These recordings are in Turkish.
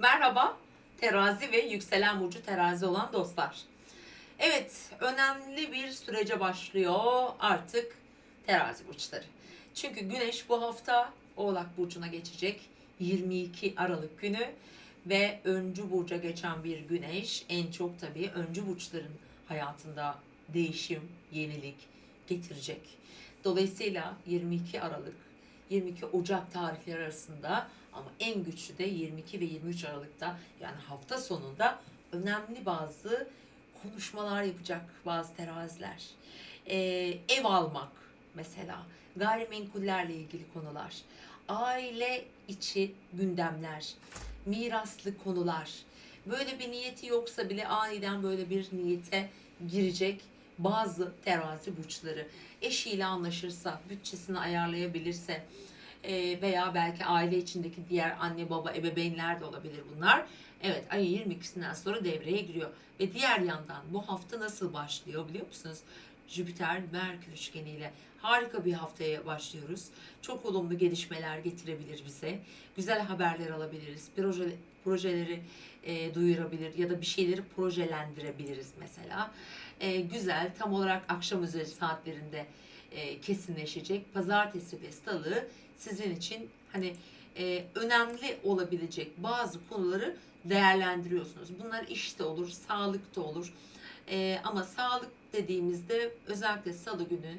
Merhaba terazi ve yükselen burcu terazi olan dostlar. Evet önemli bir sürece başlıyor artık terazi burçları. Çünkü güneş bu hafta oğlak burcuna geçecek 22 Aralık günü ve öncü burca geçen bir güneş en çok tabii öncü burçların hayatında değişim, yenilik getirecek. Dolayısıyla 22 Aralık 22 Ocak tarihleri arasında ama en güçlü de 22 ve 23 Aralık'ta yani hafta sonunda önemli bazı konuşmalar yapacak bazı teraziler. Ee, ev almak mesela, gayrimenkullerle ilgili konular, aile içi gündemler, miraslı konular. Böyle bir niyeti yoksa bile aniden böyle bir niyete girecek bazı terazi burçları. Eşiyle anlaşırsa, bütçesini ayarlayabilirse e, veya belki aile içindeki diğer anne baba ebeveynler de olabilir bunlar. Evet ayın 22'sinden sonra devreye giriyor. Ve diğer yandan bu hafta nasıl başlıyor biliyor musunuz? Jüpiter Merkür üçgeniyle harika bir haftaya başlıyoruz. Çok olumlu gelişmeler getirebilir bize. Güzel haberler alabiliriz. Proje, projeleri e, duyurabilir ya da bir şeyleri projelendirebiliriz mesela. E, güzel tam olarak akşam üzeri saatlerinde e, kesinleşecek. Pazartesi ve salı sizin için hani e, önemli olabilecek bazı konuları değerlendiriyorsunuz. Bunlar işte olur, sağlıkta olur. E, ama sağlık dediğimizde özellikle salı günü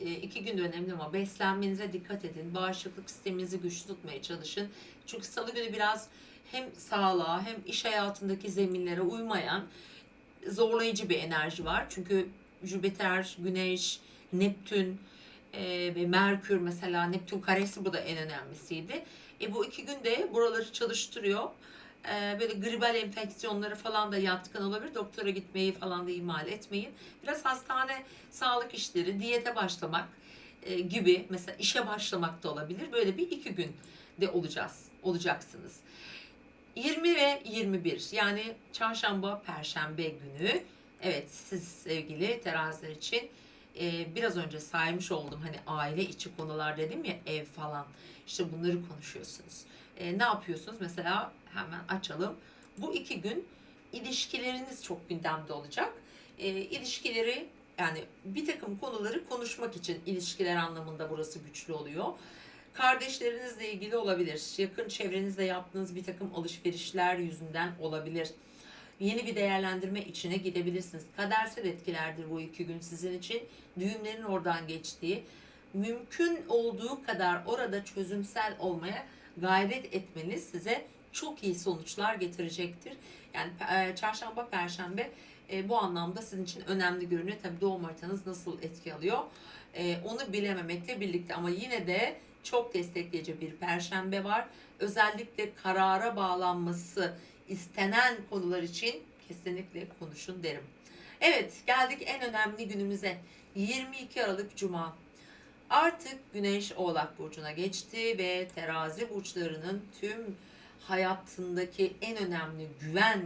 e, iki gün önemli ama beslenmenize dikkat edin. Bağışıklık sisteminizi güçlü tutmaya çalışın. Çünkü salı günü biraz hem sağlığa hem iş hayatındaki zeminlere uymayan zorlayıcı bir enerji var. Çünkü Jüpiter, Güneş, Neptün e, ve Merkür mesela Neptün karesi bu da en önemlisiydi. E, bu iki günde buraları çalıştırıyor. E, böyle gribal enfeksiyonları falan da yatkın olabilir. Doktora gitmeyi falan da ihmal etmeyin. Biraz hastane, sağlık işleri, diyete başlamak e, gibi mesela işe başlamak da olabilir. Böyle bir iki gün de olacağız, olacaksınız. 20 ve 21 yani çarşamba, perşembe günü evet siz sevgili teraziler için e, biraz önce saymış oldum hani aile içi konular dedim ya ev falan işte bunları konuşuyorsunuz. E, ne yapıyorsunuz? Mesela hemen açalım. Bu iki gün ilişkileriniz çok gündemde olacak. E, ilişkileri yani bir takım konuları konuşmak için ilişkiler anlamında burası güçlü oluyor. Kardeşlerinizle ilgili olabilir. Yakın çevrenizde yaptığınız bir takım alışverişler yüzünden olabilir. Yeni bir değerlendirme içine gidebilirsiniz. Kadersel etkilerdir bu iki gün sizin için. Düğümlerin oradan geçtiği. Mümkün olduğu kadar orada çözümsel olmaya gayret etmeniz size çok iyi sonuçlar getirecektir. Yani e, çarşamba, perşembe e, bu anlamda sizin için önemli görünüyor. Tabii doğum haritanız nasıl etki alıyor e, onu bilememekle birlikte ama yine de çok destekleyici bir perşembe var. Özellikle karara bağlanması istenen konular için kesinlikle konuşun derim. Evet geldik en önemli günümüze. 22 Aralık Cuma. Artık Güneş Oğlak Burcu'na geçti ve terazi burçlarının tüm hayatındaki en önemli güven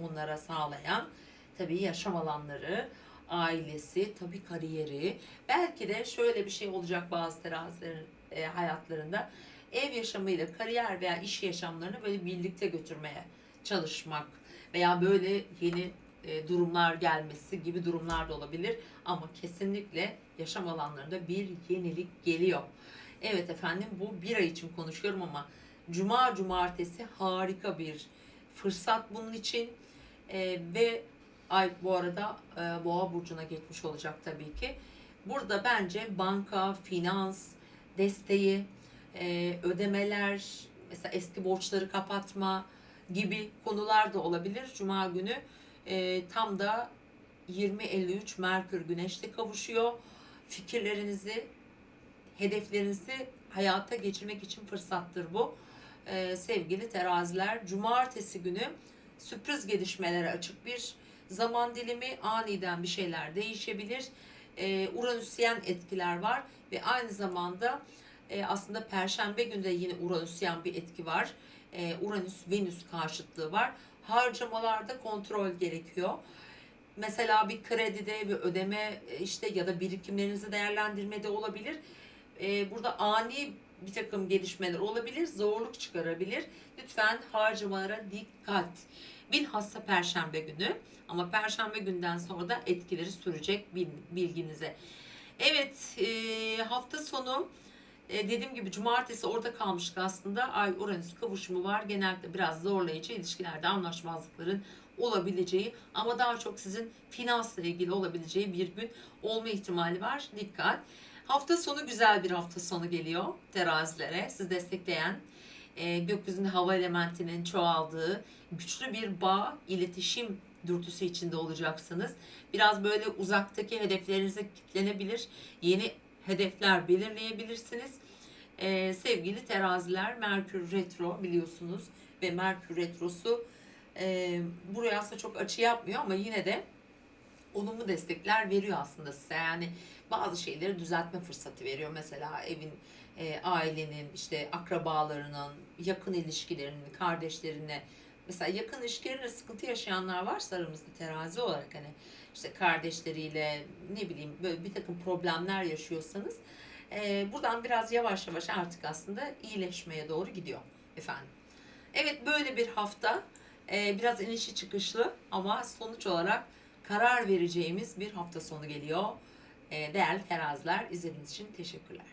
onlara sağlayan tabii yaşam alanları, ailesi, tabii kariyeri. Belki de şöyle bir şey olacak bazı terazilerin e, hayatlarında. Ev yaşamıyla kariyer veya iş yaşamlarını böyle birlikte götürmeye çalışmak veya böyle yeni e, durumlar gelmesi gibi durumlar da olabilir. Ama kesinlikle yaşam alanlarında bir yenilik geliyor. Evet efendim bu bir ay için konuşuyorum ama cuma cumartesi harika bir fırsat bunun için E, ve ay bu arada e, boğa burcuna geçmiş olacak tabii ki. Burada bence banka, finans desteği, e, ödemeler, mesela eski borçları kapatma gibi konular da olabilir. Cuma günü e, tam da 20-53 Merkür Güneş'te kavuşuyor. Fikirlerinizi, hedeflerinizi hayata geçirmek için fırsattır bu. E, sevgili teraziler, cumartesi günü sürpriz gelişmelere açık bir zaman dilimi aniden bir şeyler değişebilir. E, Uranüsyen etkiler var ve aynı zamanda e, aslında Perşembe günde yine Uranüsyen bir etki var. E, Uranüs-Venüs karşıtlığı var. Harcamalarda kontrol gerekiyor. Mesela bir kredide bir ödeme e, işte ya da birikimlerinizi değerlendirmede olabilir. E, burada ani bir takım gelişmeler olabilir, zorluk çıkarabilir. Lütfen harcamalara dikkat. Bilhassa Perşembe günü ama Perşembe günden sonra da etkileri sürecek bil- bilginize. Evet e, hafta sonu e, dediğim gibi cumartesi orada kalmıştık aslında. Ay Uranüs kavuşumu var. Genellikle biraz zorlayıcı ilişkilerde anlaşmazlıkların olabileceği ama daha çok sizin finansla ilgili olabileceği bir gün olma ihtimali var. Dikkat. Hafta sonu güzel bir hafta sonu geliyor terazilere. Siz destekleyen e, gökyüzünde hava elementinin çoğaldığı güçlü bir bağ, iletişim dürtüsü içinde olacaksınız. Biraz böyle uzaktaki hedeflerinize kilitlenebilir. Yeni hedefler belirleyebilirsiniz. E, sevgili teraziler Merkür Retro biliyorsunuz ve Merkür Retrosu e, buraya aslında çok açı yapmıyor ama yine de olumlu destekler veriyor aslında size. Yani bazı şeyleri düzeltme fırsatı veriyor. Mesela evin, e, ailenin, işte akrabalarının, yakın ilişkilerinin, kardeşlerine. Mesela yakın ilişkilerinde sıkıntı yaşayanlar varsa aramızda terazi olarak hani işte kardeşleriyle ne bileyim böyle bir takım problemler yaşıyorsanız e, buradan biraz yavaş yavaş artık aslında iyileşmeye doğru gidiyor efendim. Evet böyle bir hafta e, biraz inişi çıkışlı ama sonuç olarak karar vereceğimiz bir hafta sonu geliyor. E, değerli teraziler izlediğiniz için teşekkürler.